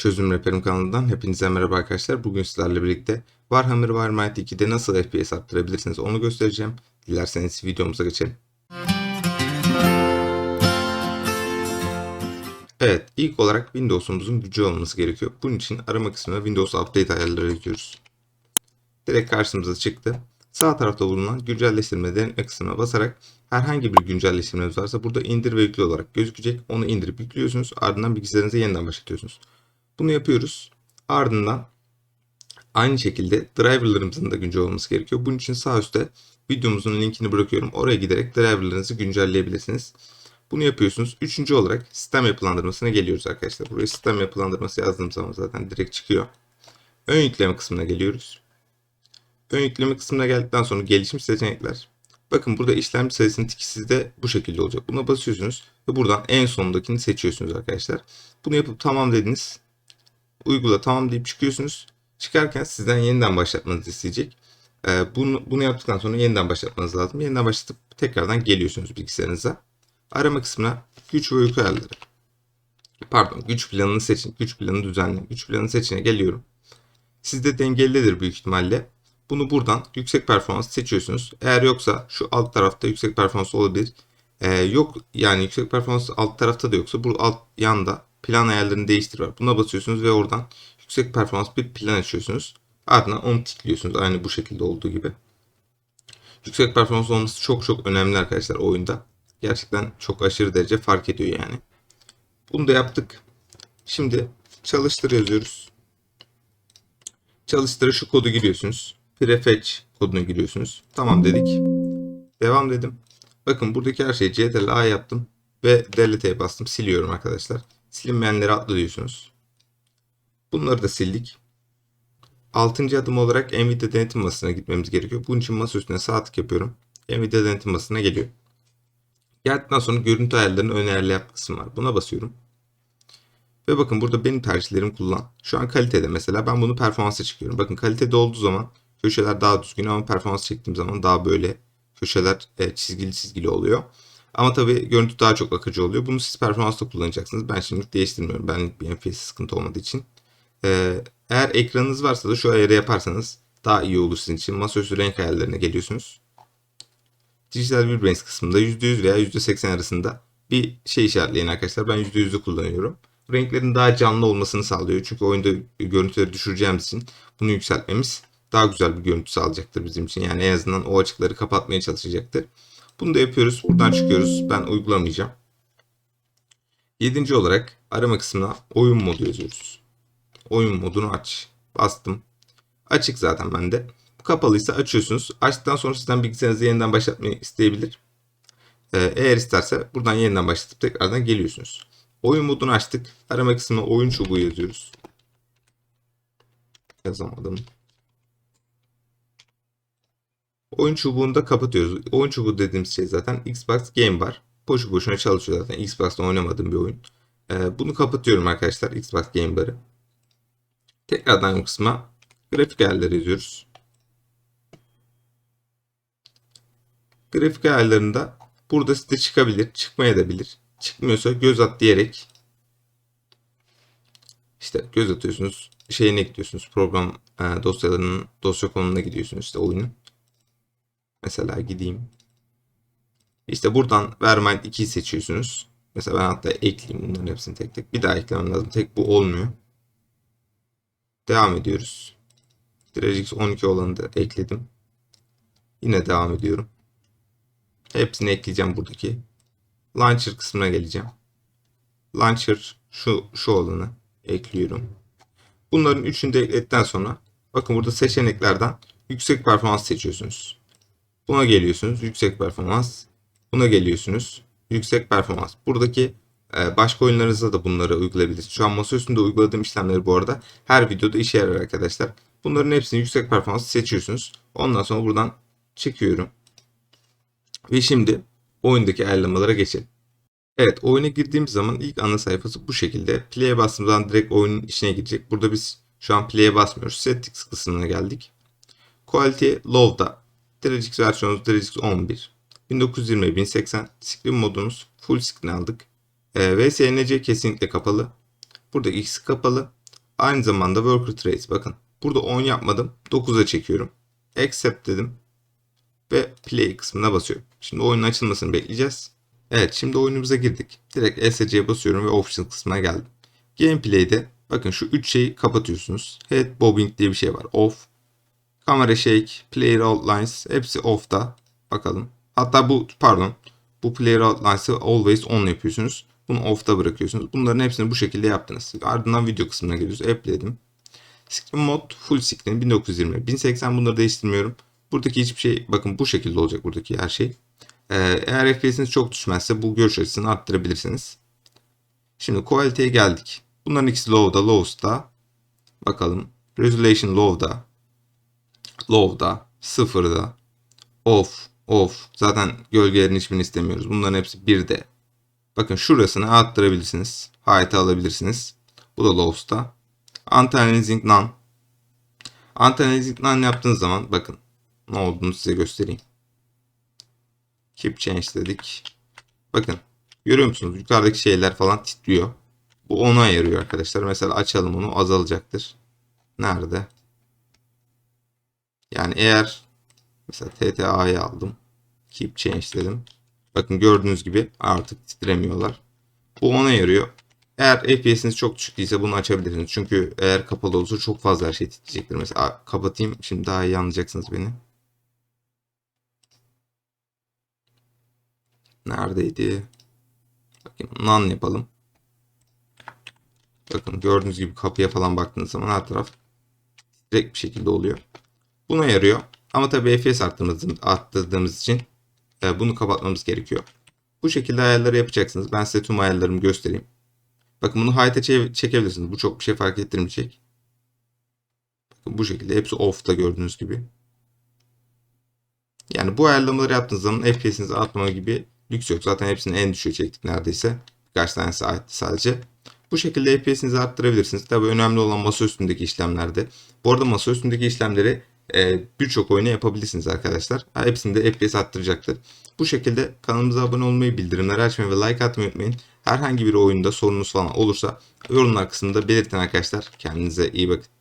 Çözüm Rehberim kanalından hepinize merhaba arkadaşlar. Bugün sizlerle birlikte Warhammer Warmight 2'de nasıl FPS arttırabilirsiniz onu göstereceğim. Dilerseniz videomuza geçelim. Evet, ilk olarak Windows'umuzun gücü olması gerekiyor. Bunun için arama kısmına Windows Update ayarları yazıyoruz. Direkt karşımıza çıktı. Sağ tarafta bulunan güncelleştirmelerin kısmına basarak herhangi bir güncelleştirmeniz varsa burada indir ve yükle olarak gözükecek. Onu indirip yüklüyorsunuz. Ardından bilgisayarınıza yeniden başlatıyorsunuz. Bunu yapıyoruz. Ardından aynı şekilde driverlarımızın da güncel olması gerekiyor. Bunun için sağ üstte videomuzun linkini bırakıyorum. Oraya giderek driverlarınızı güncelleyebilirsiniz. Bunu yapıyorsunuz. Üçüncü olarak sistem yapılandırmasına geliyoruz arkadaşlar. Buraya sistem yapılandırması yazdığım zaman zaten direkt çıkıyor. Ön yükleme kısmına geliyoruz. Ön yükleme kısmına geldikten sonra gelişmiş seçenekler. Bakın burada işlemci sayısının tiki sizde bu şekilde olacak. Buna basıyorsunuz ve buradan en sondakini seçiyorsunuz arkadaşlar. Bunu yapıp tamam dediniz. Uygula tamam deyip çıkıyorsunuz. Çıkarken sizden yeniden başlatmanızı isteyecek. Ee, bunu, bunu yaptıktan sonra yeniden başlatmanız lazım. Yeniden başlatıp tekrardan geliyorsunuz bilgisayarınıza. Arama kısmına güç ve uyku ayarları. Pardon güç planını seçin. Güç planını düzenleyin. Güç planını seçine geliyorum. Sizde dengelidir büyük ihtimalle. Bunu buradan yüksek performans seçiyorsunuz. Eğer yoksa şu alt tarafta yüksek performans olabilir. Ee, yok yani yüksek performans alt tarafta da yoksa bu alt yanda plan ayarlarını değiştir var. Buna basıyorsunuz ve oradan yüksek performans bir plan açıyorsunuz. Ardından onu tıklıyorsunuz aynı bu şekilde olduğu gibi. Yüksek performans olması çok çok önemli arkadaşlar oyunda. Gerçekten çok aşırı derece fark ediyor yani. Bunu da yaptık. Şimdi çalıştır yazıyoruz. Çalıştırı şu kodu giriyorsunuz. Prefetch kodunu giriyorsunuz. Tamam dedik. Devam dedim. Bakın buradaki her şeyi Ctrl A yaptım ve delete'ye bastım. Siliyorum arkadaşlar. Silinmeyenleri atla diyorsunuz. Bunları da sildik. Altıncı adım olarak Nvidia denetim masasına gitmemiz gerekiyor. Bunun için masa üstüne sağ tık yapıyorum. Nvidia denetim masasına geliyor. Geldikten sonra görüntü ayarlarını ön ayarlı yap kısmı var. Buna basıyorum. Ve bakın burada benim tercihlerim kullan. Şu an kalitede mesela ben bunu performansa çıkıyorum. Bakın kalitede olduğu zaman köşeler daha düzgün ama performans çektiğim zaman daha böyle köşeler e, çizgili çizgili oluyor. Ama tabii görüntü daha çok akıcı oluyor. Bunu siz performansta kullanacaksınız. Ben şimdilik değiştirmiyorum. Benlik bir FPS sıkıntı olmadığı için. Ee, eğer ekranınız varsa da şu ayarı yaparsanız daha iyi olur sizin için. Masaüstü renk ayarlarına geliyorsunuz. Dijital Vibrance kısmında %100 veya %80 arasında bir şey işaretleyin arkadaşlar. Ben %100'ü kullanıyorum. Renklerin daha canlı olmasını sağlıyor. Çünkü oyunda görüntüleri düşüreceğimiz için bunu yükseltmemiz daha güzel bir görüntü sağlayacaktır bizim için. Yani en azından o açıkları kapatmaya çalışacaktır. Bunu da yapıyoruz. Buradan çıkıyoruz. Ben uygulamayacağım. Yedinci olarak arama kısmına oyun modu yazıyoruz. Oyun modunu aç. Bastım. Açık zaten bende. Bu kapalıysa açıyorsunuz. Açtıktan sonra sizden bilgisayarınızı yeniden başlatmayı isteyebilir. Ee, eğer isterse buradan yeniden başlatıp tekrardan geliyorsunuz. Oyun modunu açtık. Arama kısmına oyun çubuğu yazıyoruz. Yazamadım. Oyun çubuğunu da kapatıyoruz. Oyun çubuğu dediğimiz şey zaten Xbox Game var. Boşu boşuna çalışıyor zaten. Xbox'ta oynamadığım bir oyun. Ee, bunu kapatıyorum arkadaşlar. Xbox Game Bar'ı. Tekrardan bu kısma grafik ayarları yazıyoruz. Grafik ayarlarında burada size çıkabilir, çıkmaya da bilir. Çıkmıyorsa göz at diyerek işte göz atıyorsunuz. Şeyine gidiyorsunuz. Program e, dosyalarının dosya konumuna gidiyorsunuz işte oyunun. Mesela gideyim. İşte buradan Vermind 2'yi seçiyorsunuz. Mesela ben hatta ekleyeyim bunların hepsini tek tek. Bir daha eklemem lazım. Tek bu olmuyor. Devam ediyoruz. DirectX 12 olanı da ekledim. Yine devam ediyorum. Hepsini ekleyeceğim buradaki. Launcher kısmına geleceğim. Launcher şu, şu olanı ekliyorum. Bunların üçünü de ekledikten sonra bakın burada seçeneklerden yüksek performans seçiyorsunuz. Buna geliyorsunuz. Yüksek performans. Buna geliyorsunuz. Yüksek performans. Buradaki e, başka oyunlarınızda da bunları uygulayabilirsiniz. Şu an masa üstünde uyguladığım işlemleri bu arada her videoda işe yarar arkadaşlar. Bunların hepsini yüksek performans seçiyorsunuz. Ondan sonra buradan çekiyorum. Ve şimdi oyundaki ayarlamalara geçelim. Evet oyuna girdiğimiz zaman ilk ana sayfası bu şekilde. Play'e bastığımız zaman direkt oyunun içine girecek. Burada biz şu an play'e basmıyoruz. Settings kısmına geldik. Quality Low'da DirectX versiyonumuz DirectX 11. 1920 1080 screen modumuz full screen aldık. E, VSNC kesinlikle kapalı. Burada X kapalı. aynı zamanda worker trace bakın. Burada 10 yapmadım. 9'a çekiyorum. Accept dedim. Ve play kısmına basıyorum. Şimdi oyunun açılmasını bekleyeceğiz. Evet şimdi oyunumuza girdik. Direkt ESC'ye basıyorum ve option kısmına geldim. Gameplay'de bakın şu 3 şeyi kapatıyorsunuz. Head bobbing diye bir şey var. Off. Kamera shake, player outlines hepsi off'ta. Bakalım. Hatta bu pardon. Bu player outlines'ı always on yapıyorsunuz. Bunu off'ta bırakıyorsunuz. Bunların hepsini bu şekilde yaptınız. Ardından video kısmına geliyoruz. App'ledim. Screen mod full screen 1920. 1080 bunları değiştirmiyorum. Buradaki hiçbir şey bakın bu şekilde olacak buradaki her şey. Ee, eğer FPS'iniz çok düşmezse bu görüş açısını arttırabilirsiniz. Şimdi quality'ye geldik. Bunların ikisi low'da, low'sta. Bakalım. Resolution low'da. Low'da. Sıfırda. Off. Off. Zaten gölgelerin hiçbirini istemiyoruz. Bunların hepsi 1'de. Bakın şurasını arttırabilirsiniz. Height'ı alabilirsiniz. Bu da low'sta. Anti-aliasing none. Anti-aliasing none yaptığınız zaman bakın ne olduğunu size göstereyim. Keep change dedik. Bakın görüyor musunuz? Yukarıdaki şeyler falan titriyor. Bu ona yarıyor arkadaşlar. Mesela açalım onu azalacaktır. Nerede? Yani eğer mesela TTA'yı aldım. Keep change dedim. Bakın gördüğünüz gibi artık titremiyorlar. Bu ona yarıyor. Eğer FPS'iniz çok düşük değilse bunu açabilirsiniz. Çünkü eğer kapalı olursa çok fazla her şey titreyecektir. Mesela kapatayım. Şimdi daha iyi anlayacaksınız beni. Neredeydi? Bakayım none yapalım. Bakın gördüğünüz gibi kapıya falan baktığınız zaman her taraf direkt bir şekilde oluyor. Buna yarıyor. Ama tabii FPS arttırdığımız, için e, bunu kapatmamız gerekiyor. Bu şekilde ayarları yapacaksınız. Ben size tüm ayarlarımı göstereyim. Bakın bunu high'ta çekebilirsiniz. Bu çok bir şey fark ettirmeyecek. Bakın bu şekilde hepsi off'ta gördüğünüz gibi. Yani bu ayarlamaları yaptığınız zaman FPS'inizi artmama gibi lüks yok. Zaten hepsini en düşüğe çektik neredeyse. Birkaç tanesi aitti sadece. Bu şekilde FPS'inizi arttırabilirsiniz. Tabi önemli olan masa üstündeki işlemlerde. Bu arada masa üstündeki işlemleri e, birçok oyuna yapabilirsiniz arkadaşlar. Ha, hepsinde FPS arttıracaktır. Bu şekilde kanalımıza abone olmayı, bildirimleri açmayı ve like atmayı unutmayın. Herhangi bir oyunda sorunuz falan olursa yorumlar kısmında belirtin arkadaşlar. Kendinize iyi bakın.